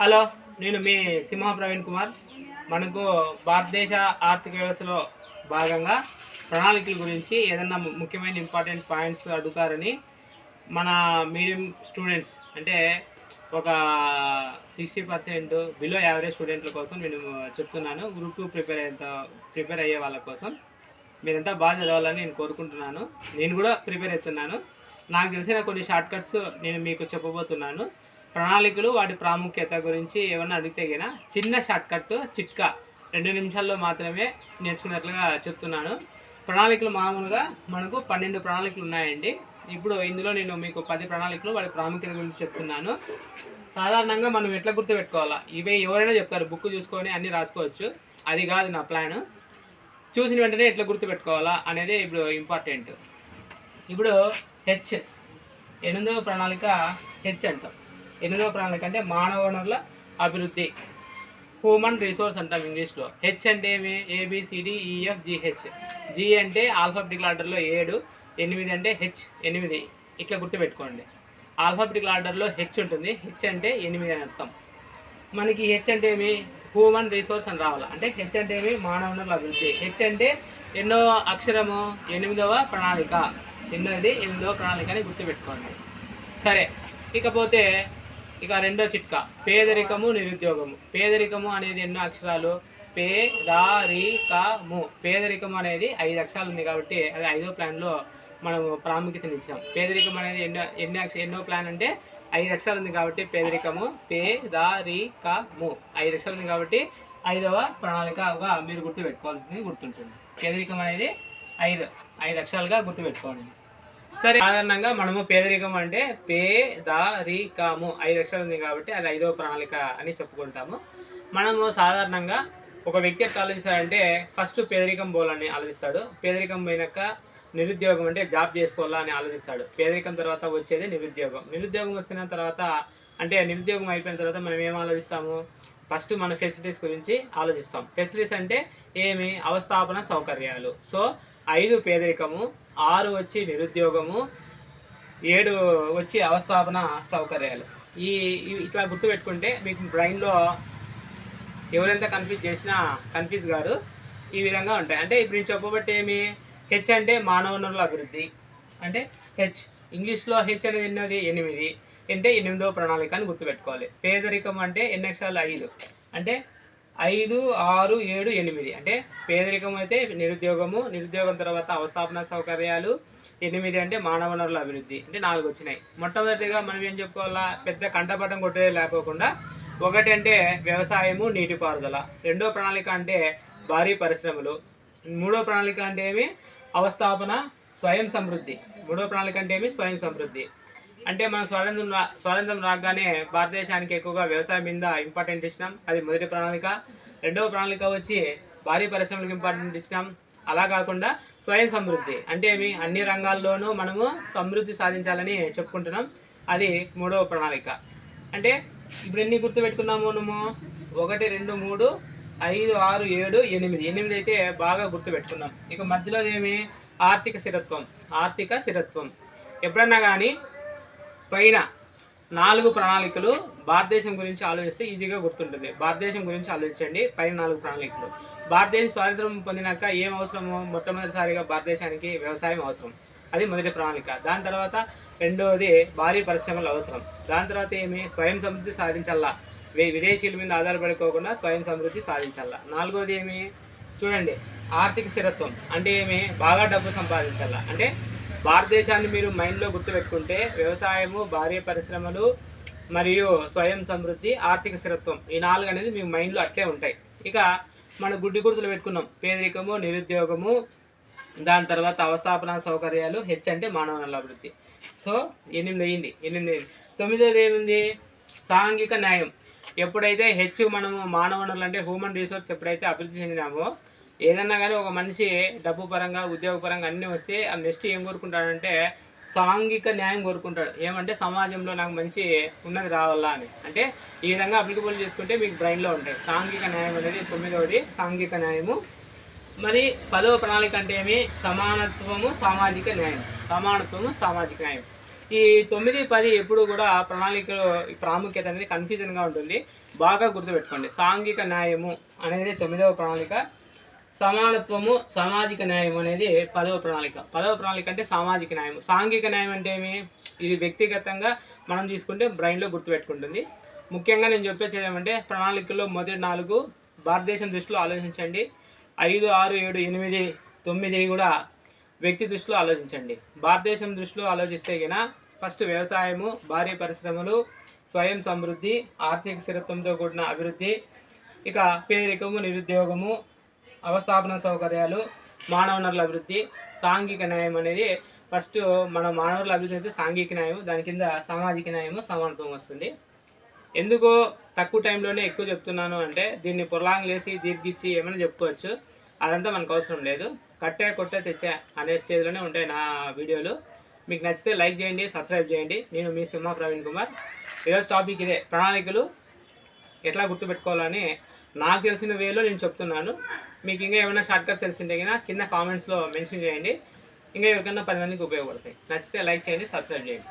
Hello నేను మీ సింహ ప్రవీణ్ కుమార్. మనకు భారతదేశ ఆర్థిక వ్యవస్థలో భాగంగా ప్రణాళికల గురించి ఏదన్నా ముఖ్యమైన ఇంపార్టెంట్ పాయింట్స్ అడుగుతారని మన మీడియం స్టూడెంట్స్ అంటే ఒక సిక్స్టీ పర్సెంట్ బిలో యావరేజ్ స్టూడెంట్ల కోసం నేను చెప్తున్నాను. గ్రూప్ టూ ప్రిపేర్ అయ్యేంత ప్రిపేర్ అయ్యే వాళ్ళ కోసం. మీరంతా బాగా చదవాలని నేను కోరుకుంటున్నాను. నేను కూడా ప్రిపేర్ అవుతున్నాను నాకు తెలిసిన కొన్ని షార్ట్ కట్స్ నేను మీకు చెప్పబోతున్నాను. ప్రణాళికలు వాటి ప్రాముఖ్యత గురించి ఏమన్నా అడిగితే గిన చిన్న షార్ట్కట్ చిట్కా రెండు నిమిషాల్లో మాత్రమే నేర్చుకున్నట్లుగా చెప్తున్నాను. ప్రణాళికలు మామూలుగా మనకు పన్నెండు ప్రణాళికలు ఉన్నాయండి. ఇప్పుడు ఇందులో నేను మీకు పది ప్రణాళికలు వాటి ప్రాముఖ్యత గురించి చెప్తున్నాను. సాధారణంగా మనం ఎట్లా గుర్తుపెట్టుకోవాలా? ఇవే ఎవరైనా చెప్తారు బుక్ చూసుకొని అన్నీ రాసుకోవచ్చు. అది కాదు నా ప్లాన్. చూసిన వెంటనే ఎట్లా గుర్తుపెట్టుకోవాలా అనేది ఇప్పుడు ఇంపార్టెంట్. ఇప్పుడు హెచ్ ఎనిమిదవ ప్రణాళిక హెచ్ అంటాం. ఎనిమిదవ ప్రణాళిక అంటే మానవ వనరుల అభివృద్ధి. హ్యూమన్ రిసోర్స్ అంటాం ఇంగ్లీష్లో. హెచ్ e, అంటే ఏమి A B C D E F G H G అంటే ఆల్ఫాబెటికల్ ఆర్డర్లో ఏడు ఎనిమిది అంటే హెచ్ ఎనిమిది. ఇట్లా గుర్తుపెట్టుకోండి. ఆల్ఫాబెటికల్ ఆర్డర్లో హెచ్ ఉంటుంది హెచ్ అంటే ఎనిమిది అని అర్థం. మనకి హెచ్ అంటే ఏమి? హ్యూమన్ రిసోర్స్ అని రావాలి? అంటే హెచ్ అంటే ఏమి? మానవ వనరుల అభివృద్ధి. హెచ్ అంటే ఎన్నో అక్షరము ఎనిమిదవ ప్రణాళిక. ఎన్నోది ఎనిమిదవ ప్రణాళిక అని గుర్తుపెట్టుకోండి. సరే. ఇకపోతే ఇక రెండో చిట్కా. పేదరికము నిరుద్యోగము. పేదరికము అనేది ఎన్నో అక్షరాలు? పే రా రి క ము పేదరికం అనేది ఐదు అక్షరాలు ఉంది కాబట్టి అది ఐదో ప్లాన్లో మనము ప్రాముఖ్యతనిచ్చాం పేదరికం అనేది ఎన్నో ఎన్ని అక్ష ఎన్నో ప్లాన్ అంటే ఐదు అక్షరాలు ఉంది కాబట్టి పేదరికము పే రా రి క ము ఐదు అక్షరాలు ఉంది కాబట్టి ఐదవ ప్రణాళికగా మీరు గుర్తుపెట్టుకోవాల్సింది గుర్తుంటుంది. పేదరికం అనేది ఐదు ఐదు అక్షరాలుగా గుర్తుపెట్టుకోండి సరే సాధారణంగా మనము పేదరికం అంటే పేదరికము ఐదు అక్షరాలు ఉంది కాబట్టి అది ఐదవ ప్రణాళిక అని చెప్పుకుంటాము. మనము సాధారణంగా ఒక వ్యక్తి ఎట్లా ఆలోచిస్తాడంటే ఫస్ట్ పేదరికం పోలని ఆలోచిస్తాడు. పేదరికం పోయినాక నిరుద్యోగం అంటే జాబ్ చేసుకోవాలా అని ఆలోచిస్తాడు. పేదరికం తర్వాత వచ్చేది నిరుద్యోగం. నిరుద్యోగం వచ్చిన తర్వాత అంటే నిరుద్యోగం అయిపోయిన తర్వాత మనం ఏం ఆలోచిస్తాము? ఫస్ట్ మన ఫెసిలిటీస్ గురించి ఆలోచిస్తాం. ఫెసిలిటీస్ అంటే ఏమి? అవస్థాపన సౌకర్యాలు. సో ఐదు పేదరికము ఆరు వచ్చి నిరుద్యోగము ఏడు వచ్చి అవస్థాపన సౌకర్యాలు. ఈ ఇట్లా గుర్తుపెట్టుకుంటే మీకు బ్రెయిన్లో ఎవరెంత కన్ఫ్యూజ్ చేసినా కన్ఫ్యూజ్ గారు ఈ విధంగా ఉంటాయి. అంటే ఇప్పుడు నేను చెప్పబట్టి ఏమి? హెచ్ అంటే మానవ వనరుల అభివృద్ధి. అంటే హెచ్ ఇంగ్లీష్లో హెచ్ అనేది ఎన్నది? ఎనిమిది. అంటే ఎనిమిదవ ప్రణాళిక అని గుర్తుపెట్టుకోవాలి. పేదరికం అంటే ఎన్ని ఐదు. అంటే ఐదు ఆరు ఏడు ఎనిమిది. అంటే పేదరికం అయితే నిరుద్యోగము నిరుద్యోగం తర్వాత అవస్థాపన సౌకర్యాలు ఎనిమిది అంటే మానవ వనరుల అభివృద్ధి. అంటే నాలుగు వచ్చినాయి. మొట్టమొదటిగా మనం ఏం చెప్పుకోవాలా? పెద్ద కంటపటం కొట్టేది లేకోకుండా ఒకటి అంటే వ్యవసాయము నీటిపారుదల. రెండో ప్రణాళిక అంటే భారీ పరిశ్రమలు. మూడో ప్రణాళిక అంటే ఏమి? అవస్థాపన స్వయం సమృద్ధి. మూడో ప్రణాళిక అంటే ఏమి? స్వయం సమృద్ధి. అంటే మనం స్వాతంత్రం స్వాతంత్రం రాగానే భారతదేశానికి ఎక్కువగా వ్యవసాయం మీద ఇంపార్టెంట్ ఇచ్చినాం. అది మొదటి ప్రణాళిక. రెండవ ప్రణాళిక వచ్చి భారీ పరిశ్రమలకు ఇంపార్టెంట్ ఇచ్చినాం. అలా కాకుండా స్వయం సమృద్ధి. అంటే ఏమి అన్ని రంగాల్లోనూ మనము సమృద్ధి సాధించాలని చెప్పుకుంటున్నాం. అది మూడవ ప్రణాళిక. అంటే ఇప్పుడు ఎన్ని గుర్తుపెట్టుకున్నాము మనము? ఒకటి రెండు మూడు ఐదు ఆరు ఏడు ఎనిమిది. ఎనిమిది అయితే బాగా గుర్తుపెట్టుకున్నాం. ఇక మధ్యలో ఏమి? ఆర్థిక స్థిరత్వం. ఆర్థిక స్థిరత్వం. ఎప్పుడన్నా కానీ పైన నాలుగు ప్రణాళికలు భారతదేశం గురించి ఆలోచిస్తే ఈజీగా గుర్తుంటుంది. భారతదేశం గురించి ఆలోచించండి. పైన నాలుగు ప్రణాళికలు. భారతదేశం స్వాతంత్రం పొందినాక ఏం అవసరము? మొట్టమొదటిసారిగా భారతదేశానికి వ్యవసాయం అవసరం. అది మొదటి ప్రణాళిక. దాని తర్వాత రెండవది భారీ పరిశ్రమలు అవసరం. దాని తర్వాత ఏమి? స్వయం సమృద్ధి సాధించాలా? విదేశీయుల మీద ఆధారపడుకోకుండా స్వయం సమృద్ధి సాధించాలా? నాలుగవది ఏమి? చూడండి. ఆర్థిక స్థిరత్వం. అంటే ఏమి? బాగా డబ్బు సంపాదించాలా? అంటే భారతదేశాన్ని మీరు మైండ్లో గుర్తుపెట్టుకుంటే వ్యవసాయము భారీ పరిశ్రమలు మరియు స్వయం సమృద్ధి ఆర్థిక స్థిరత్వం ఈ నాలుగు అనేది మీ మైండ్లో అట్లే ఉంటాయి. ఇక మన గుడ్డి గుర్తులు పెట్టుకున్నాం. పేదరికము నిరుద్యోగము దాని తర్వాత అవస్థాపన సౌకర్యాలు హెచ్ అంటే మానవ వనరుల అభివృద్ధి. సో ఎనిమిది అయింది. ఎనిమిది అయింది. తొమ్మిదోది ఏముంది? సాంఘిక న్యాయం. ఎప్పుడైతే హెచ్ మనము మానవ వనరులు అంటే హ్యూమన్ రిసోర్స్ ఎప్పుడైతే అభివృద్ధి చెందినామో ఏదన్నా కానీ ఒక మనిషి డబ్బు పరంగా ఉద్యోగ పరంగా అన్నీ వస్తే ఆ నెక్స్ట్ ఏం కోరుకుంటాడంటే సాంఘిక న్యాయం కోరుకుంటాడు. ఏమంటే సమాజంలో నాకు మంచి ఉన్నది రావాలా అని. అంటే ఈ విధంగా అప్లికబుల్ చేసుకుంటే మీకు బ్రెయిన్లో ఉంటాయి. సాంఘిక న్యాయం అనేది తొమ్మిదవది సాంఘిక న్యాయము. మరి పదవ ప్రణాళిక అంటే ఏమి? సమానత్వము సామాజిక న్యాయం. సమానత్వము సామాజిక న్యాయం. ఈ తొమ్మిది పది ఎప్పుడు కూడా ప్రణాళికలో ప్రాముఖ్యత అనేది కన్ఫ్యూజన్గా ఉంటుంది. బాగా గుర్తుపెట్టుకోండి. సాంఘిక న్యాయము అనేది తొమ్మిదవ ప్రణాళిక. సమానత్వము సామాజిక న్యాయం అనేది పదవ ప్రణాళిక. పదవ ప్రణాళిక అంటే సామాజిక న్యాయం. సాంఘిక న్యాయం అంటే ఏమి? ఇది వ్యక్తిగతంగా మనం తీసుకుంటే బ్రెయిన్లో గుర్తుపెట్టుకుంటుంది ముఖ్యంగా నేను చెప్పేసేది ఏమంటే ప్రణాళికలో మొదటి నాలుగు భారతదేశం దృష్టిలో ఆలోచించండి. ఐదు ఆరు ఏడు ఎనిమిది తొమ్మిది కూడా వ్యక్తి దృష్టిలో ఆలోచించండి. భారతదేశం దృష్టిలో ఆలోచిస్తే గిన ఫస్ట్ వ్యవసాయము భారీ పరిశ్రమలు స్వయం సమృద్ధి ఆర్థిక స్థిరత్వంతో కూడిన అభివృద్ధి ఇక పేదరికము నిరుద్యోగము అవస్థాపన సౌకర్యాలు మానవ వనరుల అభివృద్ధి సాంఘిక న్యాయం అనేది ఫస్ట్ మన మానవ వనరుల అభివృద్ధి అయితే సాంఘిక న్యాయం దాని కింద సామాజిక న్యాయము సమానత్వం వస్తుంది. ఎందుకు తక్కువ టైంలోనే ఎక్కువ చెప్తున్నాను అంటే దీన్ని పొరలాంగ్ లేసి దీర్ఘించి ఏమైనా చెప్పుకోవచ్చు. అదంతా మనకు అవసరం లేదు. కట్టే కొట్టే తెచ్చే అనే స్టేజ్లోనే ఉంటాయి నా వీడియోలు. మీకు నచ్చితే లైక్ చేయండి సబ్స్క్రైబ్ చేయండి. నేను మీ సింహ ప్రవీణ్ కుమార్. ఈరోజు టాపిక్ ఇదే ప్రణాళికలు ఎట్లా గుర్తుపెట్టుకోవాలని నాకు తెలిసిన వేలో నేను చెప్తున్నాను. మీకు ఇంకా ఏమైనా షార్ట్ కట్స్ తెలిసింటే కనుక కింద కామెంట్స్లో మెన్షన్ చేయండి. ఇంకా ఎవరికైనా పది మందికి ఉపయోగపడతాయి. నచ్చితే లైక్ చేయండి సబ్స్క్రైబ్ చేయండి.